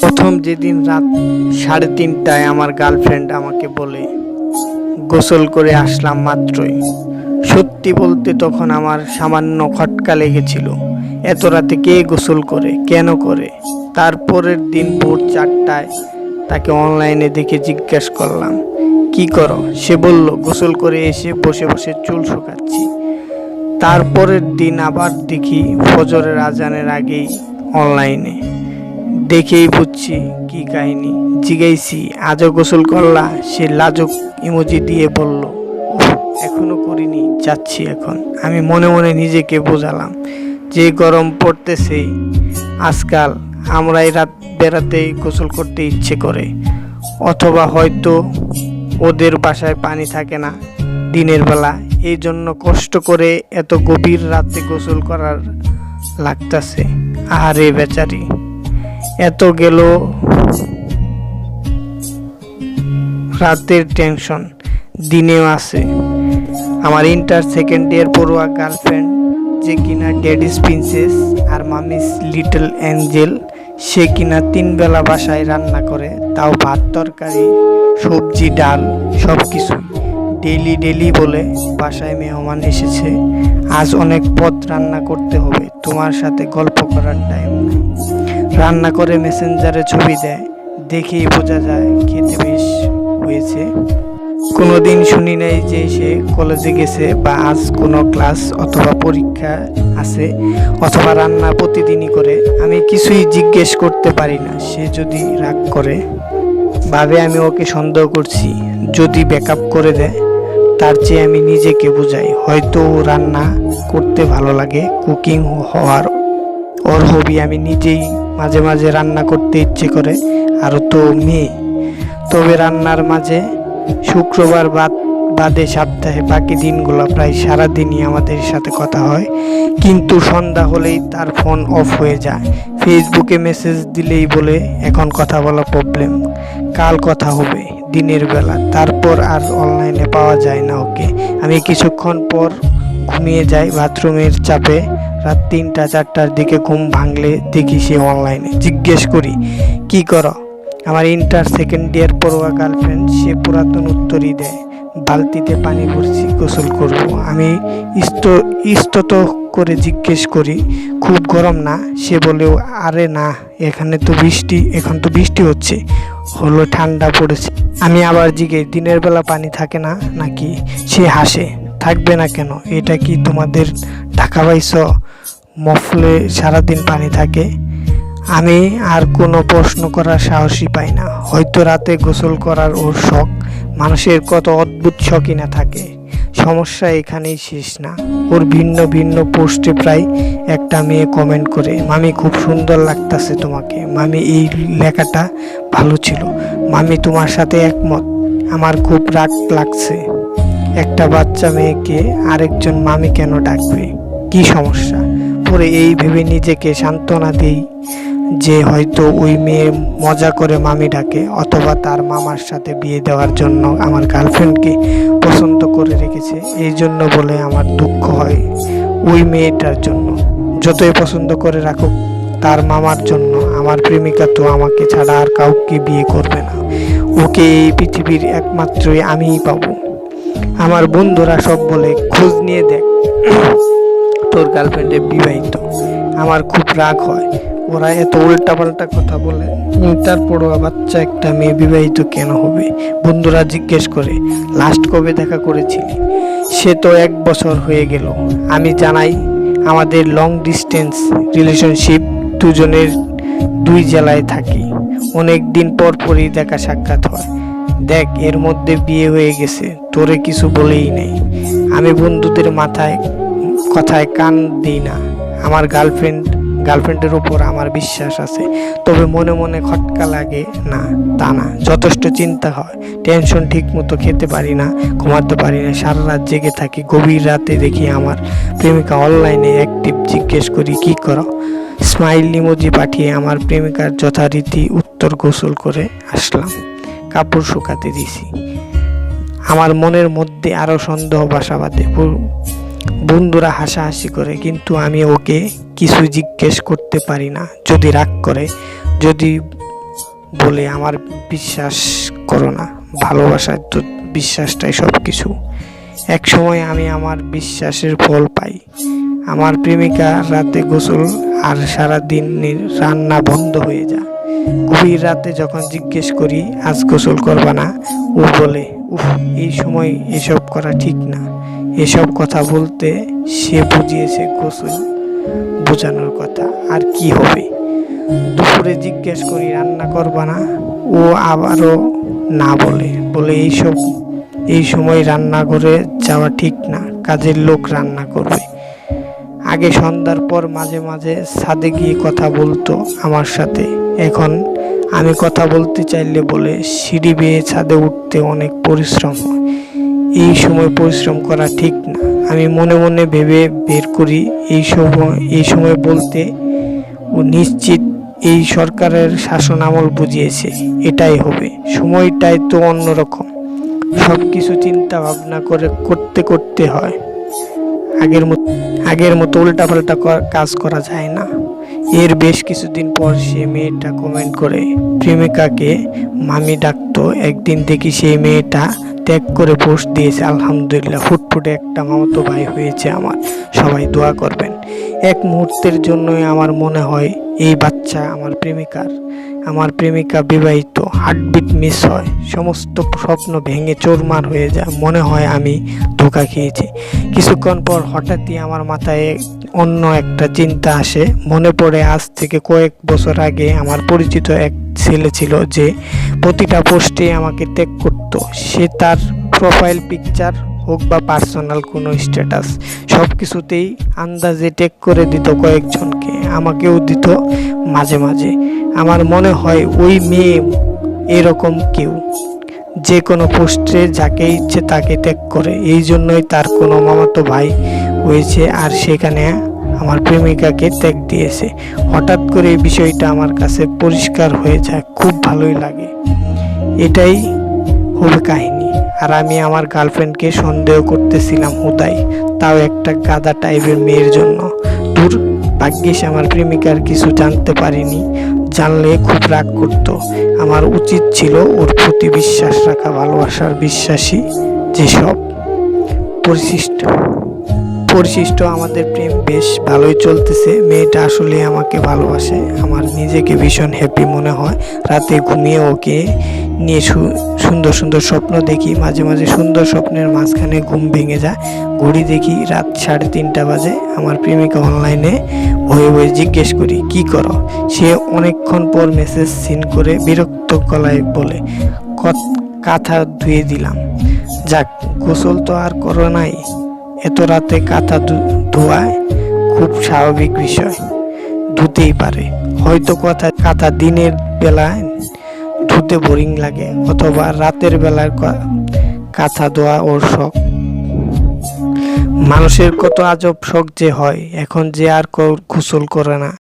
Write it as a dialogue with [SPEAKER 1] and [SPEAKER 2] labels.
[SPEAKER 1] প্রথম যেদিন রাত সাড়ে তিনটায় আমার গার্লফ্রেন্ড আমাকে বলে, গোসল করে আসলাম মাত্রই। সত্যি বলতে তখন আমার সামান্য খটকা লেগেছিল। এত রাতে কে গোসল করে, কেন করে? তারপরের দিন ভোর চারটায় তাকে অনলাইনে দেখে জিজ্ঞেস করলাম, কি করো? সে বলল, গোসল করে এসে বসে বসে চুল শুকাচ্ছি। তারপরের দিন আবার দেখি ফজরের আজানের আগেই অনলাইনে। দেখেই বুঝছি কি কাহিনী। জিগাইছি আজও গোসল করলা? সে লাজক ইমোজি দিয়ে বলল "উফ, এখনও করিনি যাচ্ছি এখন। আমি মনে মনে নিজেকে বোঝালাম যে গরম পড়তেছে। আজকাল আমরাই রাত বেড়াতে গোসল করতে ইচ্ছে করে অথবা হয়তো ওদের বাসায় পানি থাকে না দিনের বেলা। এই জন্য কষ্ট করে এত গভীর রাতে গোসল করার লাগতাছে। আরে বেচারি! এত গেল রাতের টেনশন, দিনেও আছে। আমার ইন্টার সেকেন্ড ইয়ার পড়ুয়া গার্লফ্রেন্ড, যে কিনা ড্যাডিস প্রিন্সেস আর মামিস লিটল অ্যাঞ্জেল, সে কিনা তিন বেলা বাসায় রান্না করে, তাও ভাত, তরকারি, সবজি, ডাল সব কিছু ডেলি ডেলি বলে, বাসায় মেহমান এসেছে, আজ অনেক পদ রান্না করতে হবে, তোমার সাথে গল্প করার টাইম নেই। রান্না করে মেসেঞ্জারে ছবি দেয়। দেখেই বোঝা যায়, খেতে বেশ হয়েছে। কোনোদিন শুনি নাই যে সে কলেজে গেছে বা আজ কোনো ক্লাস অথবা পরীক্ষা আছে অথবা রান্না প্রতিদিনই করে। আমি কিছুই জিজ্ঞেস করতে পারি না, সে যদি রাগ করে। ভাবে আমি ওকে সন্দেহ করছি, যদি ব্যাকআপ করে দেয়, তার চেয়ে আমি নিজেকে বোঝাই। হয়তো রান্না করতে ভালো লাগে, কুকিং হওয়ার ওর হবি আমি নিজেই মাঝে মাঝে রান্না করতে ইচ্ছে করে। আর তো মেয়ে। তবে রান্নার মাঝে শুক্রবার বাদ, বাদে সপ্তাহে বাকি দিনগুলো প্রায় সারাদিনই আমাদের সাথে কথা হয়। কিন্তু সন্ধ্যা হলেই তার ফোন অফ হয়ে যায়। ফেসবুকে মেসেজ দিলেই বলে, এখন কথা বলা প্রবলেম কাল কথা হবে, দিনের বেলা। তারপর আর অনলাইনে পাওয়া যায় না ওকে। আমি কিছুক্ষণ পর ঘুমিয়ে যাই বাথরুমের চাপে। রাত তিনটা, চারটার দিকে ঘুম ভাঙলে দেখি সে অনলাইনে জিজ্ঞেস করি, কি করো? আমার ইন্টার সেকেন্ড ইয়ার পড়ুয়া গার্লফ্রেন্ড সে পুরাতন উত্তরই দেয়। বালতিতে পানি ভরছি, গোসল করব। আমি ইস্ত, ইস্তত করে জিজ্ঞেস করি, খুব গরম না? সে বলেও আরে না, এখানে তো বৃষ্টি, এখন তো বৃষ্টি হচ্ছে। হলো ঠান্ডা পড়েছে। আমি আবার জিগে দিনের বেলা পানি থাকে না নাকি? সে হাসে, থাকবে না কেন? এটা কি তোমাদের ঢাকা বাইছ মফলে সারাদিন পানি থাকে। আমি আর কোনো প্রশ্ন করার সাহসই পাই না। হয়তো রাতে গোসল করার ওর শখ। মানুষের কত অদ্ভুত শখই না থাকে। সমস্যা এখানেই শেষ না। ওর ভিন্ন ভিন্ন পোস্টে প্রায় একটা মেয়ে কমেন্ট করে, মামি, খুব সুন্দর লাগতাছে তোমাকে। মামি, এই লেখাটা ভালো ছিল। মামি, তোমার সাথে একমত। আমার খুব রাগ লাগছে। একটা বাচ্চা মেয়েকে আরেকজন মামি কেন ডাকবে? কি সমস্যা? পরে এই ভেবে নিজেকে সান্ত্বনা দেই যে হয়তো ওই মেয়ে মজা করে মামি ডাকে অথবা তার মামার সাথে বিয়ে দেওয়ার জন্য আমার গার্লফ্রেন্ডকে পছন্দ করে রেখেছে। এই জন্য বলে আমার দুঃখ হয় ওই মেয়েটার জন্য। যতই পছন্দ করে রাখুক, তার মামার জন্য। আমার প্রেমিকা তো আমাকে ছাড়া আর কাউকে বিয়ে করবে না। ওকে এই পৃথিবীর একমাত্রই আমিই পাবো। আমার বন্ধুরা সব বলে, খোঁজ নিয়ে দেখ। তোর গার্লফ্রেন্ডে বিবাহিত। আমার খুব রাগ হয়। ওরা এত উল্টাপাল্টা কথা বলে। তারপরও বাচ্চা একটা মেয়ে বিবাহিত কেন হবে? বন্ধুরা জিজ্ঞেস করে। লাস্ট কবে দেখা করেছিলি? সে তো এক বছর হয়ে গেল। আমি জানাই, আমাদের লং ডিস্টেন্স রিলেশনশিপ দুজনের দুই জেলায় থাকি। অনেক দিন পর পরই দেখা সাক্ষাৎ হয়। দেখ, এর মধ্যে বিয়ে হয়ে গেছে। তোরে কিছু বলেই নেই। আমি বন্ধুদের মাথায় কথায় কান দিই না। আমার গার্লফ্রেন্ড, গার্লফ্রেন্ডের উপর আমার বিশ্বাস আছে, তবে মনে মনে খটকা লাগে না, তা না। যথেষ্ট চিন্তা হয়, টেনশন ঠিক মতো খেতে পারি না, ঘুমাতে পারি না, সারা রাত জেগে থাকি, গভীর রাতে দেখি আমার প্রেমিকা অনলাইনে অ্যাক্টিভ জিজ্ঞেস করি, কি করো? স্মাইল ইমোজি পাঠিয়ে আমার প্রেমিকার যথারীতি উত্তর গোসল করে আসলাম, কাপড় শুকাতে দিছি। আমার মনের মধ্যে আরও সন্দেহ বাসা বাঁধে বন্ধুরা হাসাহাসি করে, কিন্তু আমি ওকে কিছু জিজ্ঞেস করতে পারি না, যদি রাগ করে, যদি বলে আমার বিশ্বাস করো না ভালোবাসার তো বিশ্বাসটাই সব কিছু এক সময় আমি আমার বিশ্বাসের ফল পাই। আমার প্রেমিকা রাতে গোসল আর সারা দিন রান্না বন্ধ হয়ে যায়। গভীর রাতে যখন জিজ্ঞেস করি, আজ গোসল করবা না? ও বলে, উফ, এই সময় এসব করা ঠিক না। এসব কথা বলতে সে বুঝিয়েছে গোসল বোঝানোর কথা। আর কি হবে? দুপুরে জিজ্ঞেস করি, রান্না করবা না? ও আবারও না বলে। বলে, এইসব, এই সময় রান্নাঘরে যাওয়া ঠিক না। কাজের লোক রান্না করবে। আগে সন্ধ্যার পর মাঝে মাঝে ছাদে গিয়ে কথা বলতো আমার সাথে। এখন আমি কথা বলতে চাইলে বলে, সিঁড়ি বেয়ে ছাদে উঠতে অনেক পরিশ্রম। হয় এই সময় পরিশ্রম করা ঠিক না। আমি মনে মনে ভেবে বের করি, এই সময় এই সময় বলতে ও নিশ্চিত এই সরকারের শাসন আমল বুঝিয়েছে, এটাই হবে। সময়টাই তো অন্যরকম। সব কিছু চিন্তা ভাবনা করে করতে করতে হয়। আগের মতো আগের মতো উল্টাপাল্টা কাজ করা যায় না। এর বেশ কিছুদিন পর সে মেয়েটা কমেন্ট করে, প্রেমিকাকে মামি ডাকতো, একদিন দেখি সেই মেয়েটা ত্যাগ করে পোস্ট দিয়েছে, আলহামদুলিল্লাহ। ফুটফুটে একটা মামাতো ভাই হয়েছে আমার, সবাই দোয়া করবেন। এক মুহূর্তের জন্যই আমার মনে হয় এই বাচ্চা আমার প্রেমিকার, আমার প্রেমিকা বিবাহিত, হার্টবিট মিস হয়, সমস্ত স্বপ্ন ভেঙে চোরমার হয়ে যায়, মনে হয় আমি ধোকা খেয়েছি। কিছুক্ষণ পর হঠাৎই আমার মাথায় অন্য একটা চিন্তা আসে। মনে পড়ে আজ থেকে কয়েক বছর আগে আমার পরিচিত এক ছেলে ছিল যে প্রতিটা পোস্টে আমাকে ত্যাগ করতো। সে তার প্রোফাইল পিকচার হোক বা পার্সোনাল কোনো স্ট্যাটাস সব কিছুতেই আন্দাজে টেক করে দিত কয়েকজনকে। আমাকেও দিত মাঝে মাঝে। আমার মনে হয় ওই মেয়ে এরকম কেউ। যে কোনো পোস্টে যাকে ইচ্ছে তাকে ত্যাগ করে। এই জন্যই তার কোনো মামাতো ভাই হয়েছে আর সেখানে আমার প্রেমিকাকে ত্যাগ দিয়েছে। হঠাৎ করে এই বিষয়টা আমার কাছে পরিষ্কার হয়ে যায়, খুব ভালোই লাগে। এটাই হবে কাহিনী। আর আমি আমার গার্লফ্রেন্ডকে সন্দেহ করতেছিলাম হুদাই তাও একটা গাদা টাইপের মেয়ের জন্য। দূর ভাগ্যিস আমার প্রেমিকার কিছু জানতে পারিনি। জানলে খুব রাগ করতো। আমার উচিত ছিল ওর প্রতি বিশ্বাস রাখা, ভালোবাসার বিশ্বাসী যেসব পরিশিষ্ট। পরিশিষ্ট, আমাদের প্রেম বেশ ভালোই চলতেছে। মেয়েটা আসলে আমাকে ভালোবাসে, আমার নিজেকে ভীষণ হ্যাপি মনে হয়। রাতে ঘুমিয়ে ওকে নিয়ে সুন্দর সুন্দর স্বপ্ন দেখি, মাঝে মাঝে সুন্দর স্বপ্নের মাঝখানে ঘুম ভেঙে যায়। ঘড়ি দেখি রাত সাড়ে তিনটা বাজে, আমার প্রেমিকা অনলাইনে ভয়ে ভয়ে জিজ্ঞেস করি, কি করো? সে অনেকক্ষণ পর মেসেজ সিন করে বিরক্ত গলায় বলে "কত- কাঁথা ধুয়ে দিলাম। যাক, গোসল তো আর করো নাই। এত রাতে কাঁথা ধোয়ায় খুব স্বাভাবিক বিষয়। ধুতেই পারে। হয়তো কথা কাঁথা দিনের বেলায় ধুতে বোরিং লাগে, অথবা রাতের বেলায় কাঁথা ধোয়া ওর শখ। মানুষের কত আজব শখ যে হয়, এখন যে আর গোসল করে না।